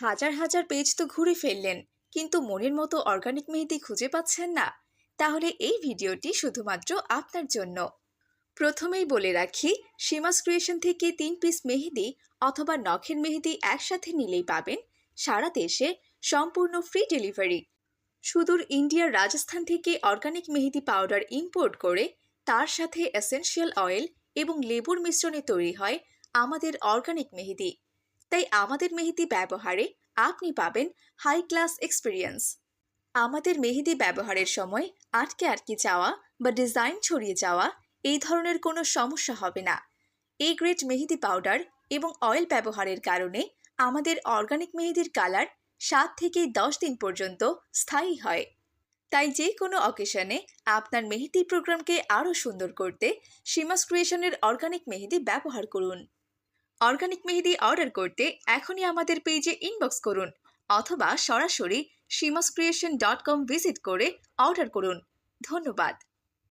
হাজার হাজার পেজ তো ঘুরে ফেললেন, কিন্তু মনের মতো অর্গানিক মেহেদি খুঁজে পাচ্ছেন না। তাহলে এই ভিডিওটি শুধুমাত্র আপনার জন্য। প্রথমেই বলে রাখি, সীমাস ক্রিয়েশন থেকে তিন পিস মেহেদি অথবা নখের মেহেদি একসাথে নিলেই পাবেন। সারা দেশে সম্পূর্ণ ফ্রি ডেলিভারি সুদূর ইন্ডিয়ার রাজস্থান থেকে অর্গানিক মেহেদি পাউডার ইম্পোর্ট করে তার সাথে এসেনশিয়াল অয়েল এবং লেবুর মিশ্রণে তৈরি হয় আমাদের অর্গানিক মেহেদি। তাই আমাদের মেহেদি ব্যবহারে আপনি পাবেন হাই ক্লাস এক্সপিরিয়েন্স আমাদের মেহেদি ব্যবহারের সময় আটকে আটকে যাওয়া বা ডিজাইন ছড়িয়ে যাওয়া এই ধরনের কোনো সমস্যা হবে না। এই গ্রেড মেহেদি পাউডার এবং অয়েল ব্যবহারের কারণে আমাদের অর্গানিক মেহেদির কালার সাত থেকে দশ দিন পর্যন্ত স্থায়ী হয়। তাই যে কোনো অকেশনে আপনার মেহেদি প্রোগ্রামকে আরও সুন্দর করতে সীমাস ক্রিয়েশনের অর্গানিক মেহেদি ব্যবহার করুন। অর্গানিক মেহেদি অর্ডার করতে এখনই আমাদের পেজে ইনবক্স করুন অথবা সরাসরি Seema's creation dot com visit করে অর্ডার করুন। ধন্যবাদ।